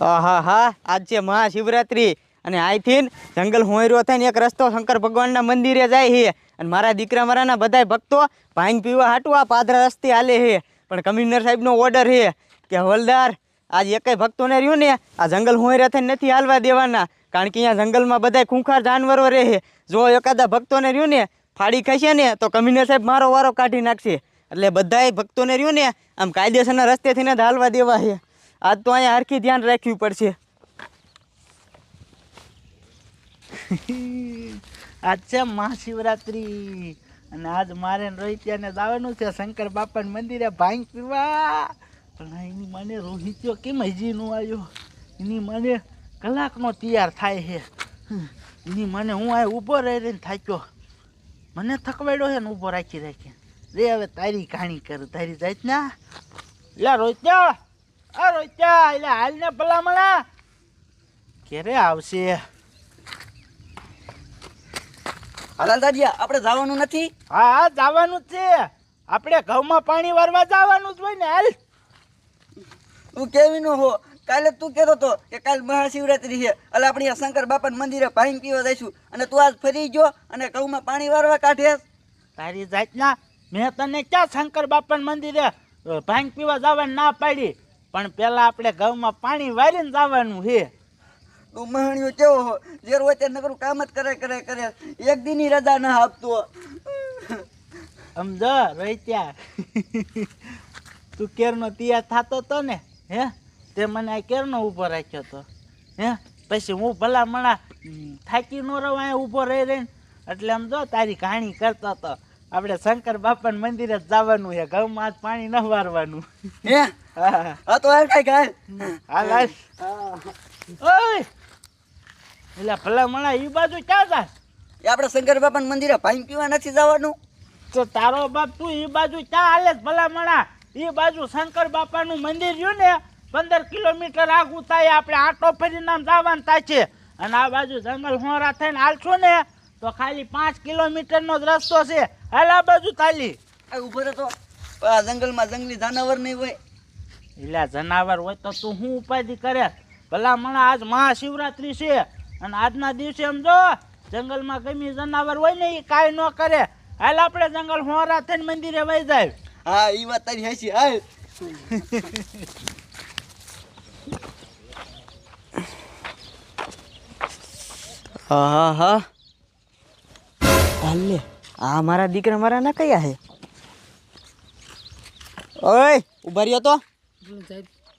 આહા, હા, આજ છે મહાશિવરાત્રી. અને અહીંથી જંગલ હોયરો થઈને એક રસ્તો શંકર ભગવાનના મંદિરે જાય છે અને મારા દીકરા મારાના બધાય ભક્તો ભાંગ પીવા હાટું આ પાદરા રસ્તે હાલે છે પણ કમિશનર સાહેબનો ઓર્ડર છે કે હવલદાર, આજ એકેય ભક્તોને રહ્યું ને, આ જંગલ હોયરા થઈને નથી હાલવા દેવાના. કારણ કે અહીંયા જંગલમાં બધાય ખૂંખાર જાનવરો રહે જો એકાદા ભક્તોને રહ્યું ને, ફાડી ખાશે ને, તો કમિશનર સાહેબ મારો વારો કાઢી નાખશે. એટલે બધાય ભક્તોને રહ્યું ને, આમ કાયદેસરના રસ્તેથી ને હાલવા દેવા છે આજ તો અહીંયા હરખી ધ્યાન રાખવું પડશે. આજ છે મહાશિવરાત્રી. અને આજ મારે રોહિત્યાને જવાનું છે શંકર બાપાના મંદિરે ભાંગ પીવા પણ એની મને રોહિત્યો કેમ હજી નું આવ્યો? એની મને કલાકનો તૈયાર થાય છે. એની મને હું આ ઊભો રહી રહીને થાક્યો. મને થકવાડ્યો છે ને ઊભો રાખી રાખી. રે હવે તારી કહાણી કરું, તારી જાત ના લે રોહિત્યા! આ રોહિત્યા એટલે હાલ ને ભલામણા ક્યારે આવશે? હાલાલ દાદિયા આપણે જવાનું નથી. હા હા જવાનું જ છે. આપણે ઘઉંમાં પાણી વારવા જવાનું જ હોય ને હાલ. તું કેવી નો હો? કાલે તું કહેતો હતો કે કાલ મહાશિવરાત્રી છે. એટલે આપણે આ શંકર બાપાના મંદિરે ભાઈ પીવા જઈશું. અને તું આજ ફરી ગયો અને ઘઉંમાં પાણી વારવા કાઢે તારી જાતના મેં તને ક્યાં શંકર બાપાના મંદિરે ભાંગ પીવા જવા ના પાડી? પણ પેલા આપણે ઘઉંમાં પાણી વારીને જવાનું છે. તું મહાણિયો કેવો જે રોજ નકરું કામ જ કરે કરે કરે એક દિન રજા ના આપતો. સમજો રોહિત્યા તું કેરનો તિયાર થતો તો ને હે? તે મને આ કેરનો ઊભો રાખ્યો તો હે? પછી હું ભલા મણા થાકી ન રહું અહીંયા ઊભો રહી રહીને. એટલે આમ જો તારી કહાણી કરતો તો. આપણે શંકર બાપા મંદિરે જ જવાનું છે. ઘઉં માં પાણી ન વારવાનું. હે? તો હાલ કઈ હાલ હાલ હાલ ઓય! એટલે ભલા મણા એ બાજુ ક્યાં જા? એ આપણે શંકર બાપા મંદિરે પાણી પીવા નથી જવાનું. તો તારો બાપ તું એ બાજુ ક્યાં હાલે ભલા મણા એ બાજુ શંકર બાપાનું મંદિર રહ્યું ને પંદર કિલોમીટર આગું થાય આપણે આટો ફરીને આમ જવાનું થાય છે. અને આ બાજુ જંગલ હોરા થઈને હાલશું ને તો ખાલી પાંચ કિલોમીટરનો જ રસ્તો છે. હાલ આ બાજુ ખાલી. આ ઊભો રહેતો આ જંગલમાં જંગલી જાનવર નહીં હોય. એટલે જનાવર હોય તો તું શું ઉપાધિ કરે? ભલા મને આજ મહાશિવરાત્રી છે. અને આજના દિવસે એમ જો જંગલમાં ગમી જનાવર હોય ને એ કાંઈ ન કરે. હાલ આપણે જંગલ હોરા થઈને મંદિરે વહી જાય. હા એ વાત તારી હાચી હાલ. હા હા. હાલે. આ મારા દીકરા મારા ના કયા હે? ઓય ઊભા રહ્યો તો.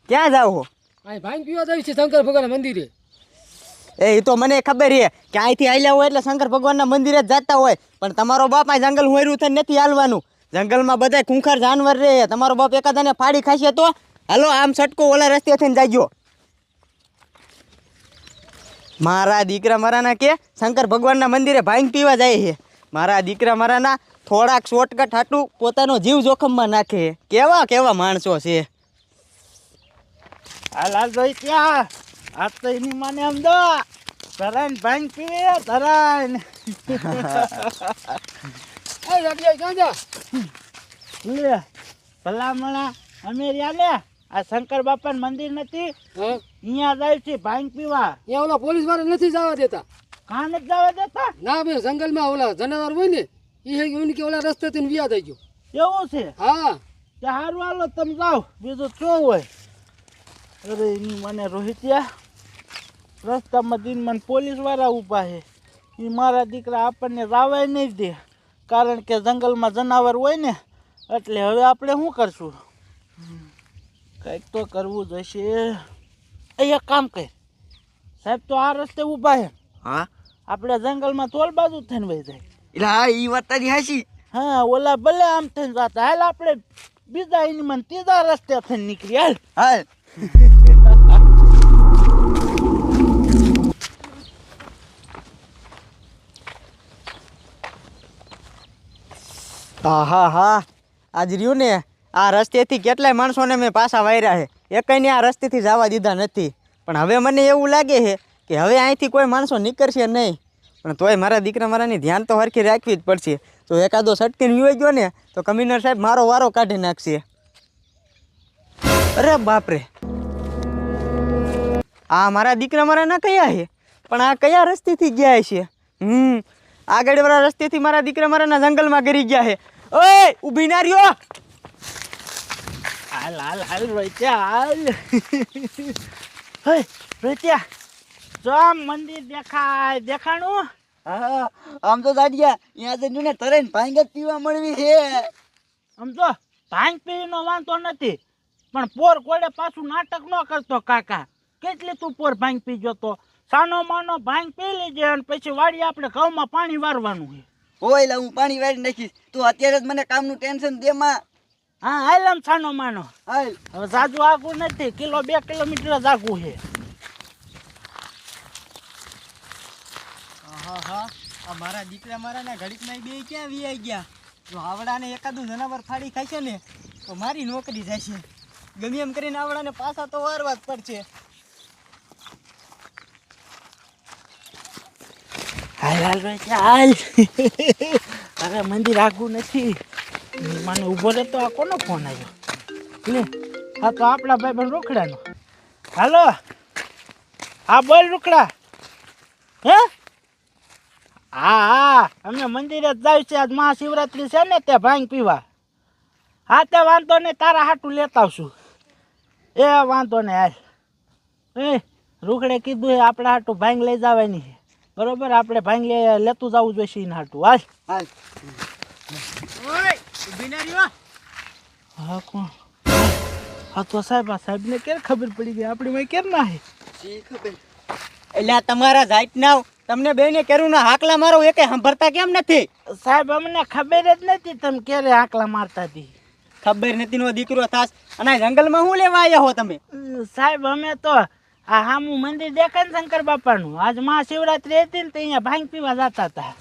ક્યાં જાવ હો? ભાઈ પીવા જાય છે શંકર ભગવાન મંદિરે. એ એ તો મને ખબર છે કે અહીંથી આવ્યા હોય એટલે શંકર ભગવાનના મંદિરે જ જતા હોય. પણ તમારો બાપ આ જંગલ હોયરું થઈને નથી હાલવાનું. જંગલમાં બધા ખૂંખાર જાનવર રહે તમારો બાપ એકાદાને ફાડી ખાશે તો? હાલો આમ સટકો ઓલા રસ્તે થઈને જાજો. મારા દીકરા મારાના કે શંકર ભગવાનના મંદિરે ભાંગ પીવા જાય છે. મારા દીકરા મારાના થોડાક શોર્ટકટ હાટું પોતાનો જીવ જોખમમાં નાખે. કેવા કેવા માણસો છે. હાલ જોઈ ત્યાં આ તો એની માને આમ દો. ભાંગ પીવે ક્યાં લે ભલામણા અમે રહ્યા ને આ શંકર બાપાનું મંદિર નથી. અહીંયા જાય છે ભાંગ પીવા. એ ઓલા પોલીસવાળા નથી જવા દેતા. કાં જ જવા દેતા ના બે જંગલમાં ઓલા જનાવર હોય ને એ હે એવું કે ઓલા રસ્તેથી વ્યા થઈ ગયો. એવું છે? હા. તે સારું હાલો તમે જાઓ બીજું શું હોય? અરે એની મને રોહિત્યા રસ્તામાં દિન મને પોલીસવાળા ઊભા છે. એ મારા દીકરા આપણને રાવાય નહીં દે કારણ કે જંગલમાં જનાવર હોય ને એટલે હવે આપણે શું કરશું? કંઈક તો કરવું જોઈશે. અહીંયા કામ કર. સાહેબ તો આ રસ્તે ઊભા છે. હા? આપણે જંગલમાં તોલ બાજુ થઈને વહી જાય. એટલે હા એ વાત તારી હાસી હા ઓલા ભલે આમ થઈને જતા હાલ આપણે બીજા એની મને ત્રીજા રસ્તે થઈને નીકળી હાલ. હાલ. હા હા હા. આજ રહ્યું ને આ રસ્તેથી કેટલાય માણસોને મેં પાછા વાર્યા છે. એકઈને આ રસ્તેથી જવા દીધા નથી. પણ હવે મને એવું લાગે છે કે હવે અહીંથી કોઈ માણસો નીકળશે નહીં. પણ તોય મારા દીકરા મારાની ધ્યાન તો હરખી રાખવી જ પડશે. તો એકાદો સટકીને યુવાઈ ગયો ને, તો કમિશનર સાહેબ મારો વારો કાઢી નાખશે. અરે બાપરે. આ મારા દીકરા મારા ના કયા છે? પણ આ કયા રસ્તેથી ગયા છે? હમ, આગળવાળા રસ્તેથી મારા દીકરા મારાના જંગલમાં ગરી ગયા છે. ઓય, ઊભી ના રહ્યો. હાલ હાલ હાલ રોચ્યા હાલ. હે રોહિત્યા જો મંદિર દેખાય દેખાણું? હા આમ તો દાડિયા અહીંયા જઈને ને તરે ભાંગ જ પીવા મળવી છે. આમ તો ભાંગ પીવીનો વાંધો નથી પણ પોર કોડે પાછું નાટક ન કરતો કાકા. કેટલી તું પોર ભાંગ પી ગયો તો સાનો માનો ભાંગ પી લેજે અને પછી વાડી આપણે ઘઉંમાં પાણી વારવાનું છે. હોય લા હું પાણી વાળી નાખીશ. તું અત્યારે જ મને કામનું ટેન્શન દે માં. હા હાલ આમ સાનો માનો. હાલ. હવે જાજુ આગું નથી કિલો બે કિલોમીટર જ આગું છે. હા હા આ મારા દીકરા મારાના ઘડીકમાં બે ક્યાં વી ગયા? જો આવડાને એકાદું જનાવર ફાડી ખાશે ને, તો મારી નોકરી જશે ગમે એમ કરીને આવડાને પાછા તો વારવા જ પડશે. હાલ હાલ હાલ. અરે મંદિર આગું નથી. મને ઊભો રહે તો આ કોનો ફોન આવ્યો? લે, આ તો આપણા ભાઈ પણ રોકડાનો હાલો હા બોલ રોકડા હે? હા હા અમે મંદિરે જ જાય છે. આજ મહાશિવરાત્રી છે ને તે ભાંગ પીવા. હા તે વાંધો નહીં તારા હાટું લેતા આવશું. એ વાંધો નહીં યાર એ રૂખડે કીધું એ આપણા હાટું ભાંગ લઈ જવાની છે. બરોબર? આપણે ભાંગ લે લેતું જવું જોઈએ એના હાટું. હાલ. હાલ. ઓય ઊભી ના રહ્યો? હા કોણ? હા તો સાહેબ આ સાહેબને ક્યારે ખબર પડી ગઈ? આપણી માં કેમ ના હે? ખબર? એટલે આ તમારા જાત ના તમને બેને કેરું ના હાકલા મારો એકે સાંભળતા કેમ નથી? સાહેબ અમને ખબર જ નથી તમે ક્યારે હાકલા મારતા હતી ખબર નથી નો દીકરો થાસ અને જંગલમાં શું લેવા આવ્યા હો તમે? સાહેબ અમે તો આ હામું મંદિર દેખાય ને શંકર બાપાનું. આજ મહાશિવરાત્રી હતી ને તો અહીંયા ભાંગ પીવા જતા હતા.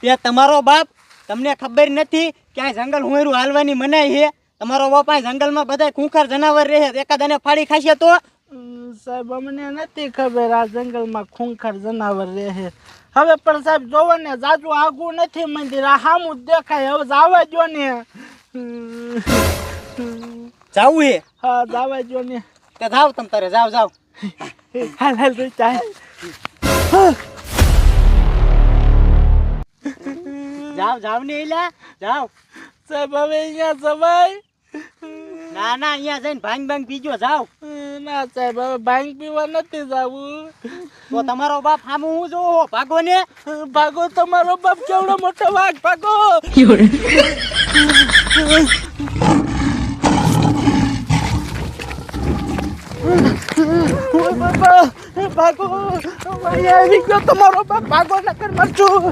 તે તમારો બાપ તમને ખબર નથી ક્યાંય આ જંગલ હુંયરું હાલવાની મનાઈ છે? તમારો બાપ જંગલમાં બધા ખૂંખાર જનાવર રહે એકાદાને ફાડી ખાશે તો? સાહેબ અમને નથી ખબર આ જંગલમાં ખૂંખર જનાવર રહે. હવે પણ સાહેબ જોવો ને જાજુ આગું નથી મંદિર આ હામું જ દેખાય. હવે જાવા જો ને. જાવું હે? હા જાવા જો ને. તે જાવ તમ તારે જાવ જાવ. હાલ હાલ રે ચાલ. જાવ જાવ ને એલા જાવ. સાહેબ હવે અહીંયા જવાય. ના ના અહીંયા જઈને ભાંગ ભાંગ પીજો જાવ. ના સાહેબ હવે ભાંગ પીવા નથી જવું. તો તમારો બાપ સામું હું જો ભાગો ને? ભાગો તમારો બાપ કેવડો મોટો વાઘ? ભાગો. ભાગો. આવી ગયો તમારો બાપ ભાગો નકર મરશું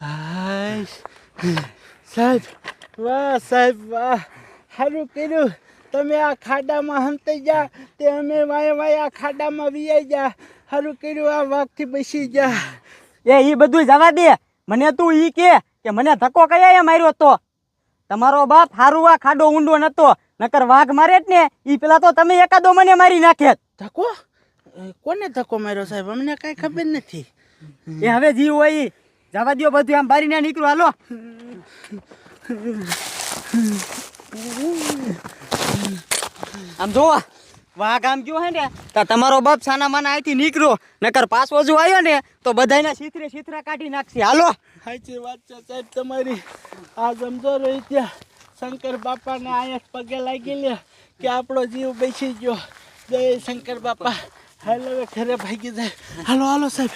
હાય સાહેબ વાહ સાહેબ સારું કર્યું. તમે આ ખાડામાં હંતાઈ જા. તે અમે વાય વાય આ ખાડામાં વિયાઈ જા. સારું કર્યું આ વાઘથી બસી જા. એ એ બધું જવા દે. મને તું ઈ કે કે મને ધક્કો કયા એ માર્યો હતો તમારો બાપ હારું આ ખાડો ઊંડો નતો. નકર વાઘ મારે જ ને. એ પેલા તો તમે એકાદો મને મારી નાખે. ધક્કો? કોને ધક્કો માર્યો સાહેબ? અમને કાંઈ ખબર નથી. એ હવે જીવ હોય જવા દ્યો બધું. આમ બારી ના નીકળો. હાલો. આમ જોવા, વાઘ આમ ગયો હે ને, તો તમારો બાપ સાના માના અહીંથી નીકળ્યો, નકર પાછો જો આવ્યો ને, તો બધાયના છીતરે છીતરા કાઢી નાખશે. હાલો. સાચી વાત છે સાહેબ તમારી. આ સમજો રહી ત્યાં શંકર બાપાને આયા પગે લાગી લે કે આપણો જીવ બેસી ગયો. જય શંકર બાપા. હાલો હવે ઘરે ભાગી જાય. હાલો હાલો સાહેબ.